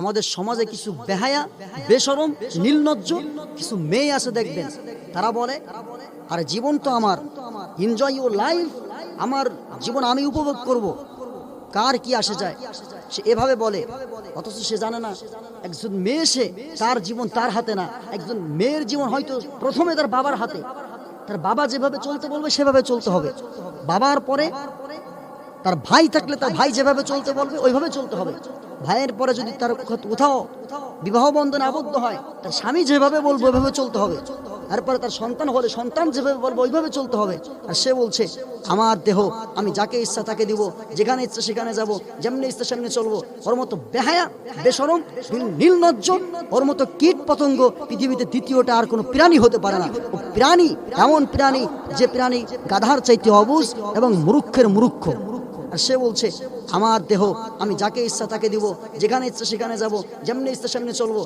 আমাদের সমাজে কিছু বেহায়া বেসরম নীলনজ্জ, কিছু মেয়ে আছে দেখবেন। তারা বলে, আরে জীবন তো আমার এনজয় ইউর লাইফ আমার জীবন আমি উপভোগ করব। কার কি আসে যায়? সে এভাবে বলে, অথচ সে জানে না, একজন মেয়ে সে তার জীবন তার হাতে না, একজন মেয়ের জীবন হয়তো প্রথমে তার বাবার হাতে। তার বাবা যেভাবে চলতে বলবে, সেভাবে চলতে হবে। বাবার পরে তার ভাই থাকলে তার ভাই যেভাবে চলতে বলবে, ওইভাবে চলতে হবে। ভাইয়ের পরে যদি তার কোথাও বিবাহ বন্ধনে আবদ্ধ হয়, তার স্বামী যেভাবে বলব ওইভাবে চলতে হবে। তারপরে তার সন্তান হলে সন্তান যেভাবে বলব ওইভাবে চলতে হবে। আর সে বলছে, আমার দেহ, আমি যাকে ইচ্ছা তাকে দিব, যেখানে ইচ্ছা সেখানে যাব, যেমনি ইচ্ছা সেমনি চলবো। ওর মতো বেহায়া, বেসরম নীল নজ্জ, ওর মতো কীট পতঙ্গ পৃথিবীতে দ্বিতীয়টা আর কোনো প্রাণী হতে পারে না। ও প্রাণী, এমন প্রাণী, যে প্রাণী গাধার চাইতে অবুজ এবং মুরুক্ষের মুরুক্ষ আর সে বলছে, আমার দেহ, আমি যাকে ইচ্ছা তাকে দিব, যেখানে ইচ্ছা সেখানে যাব, যেমনি ইচ্ছা সেমনি চলবো।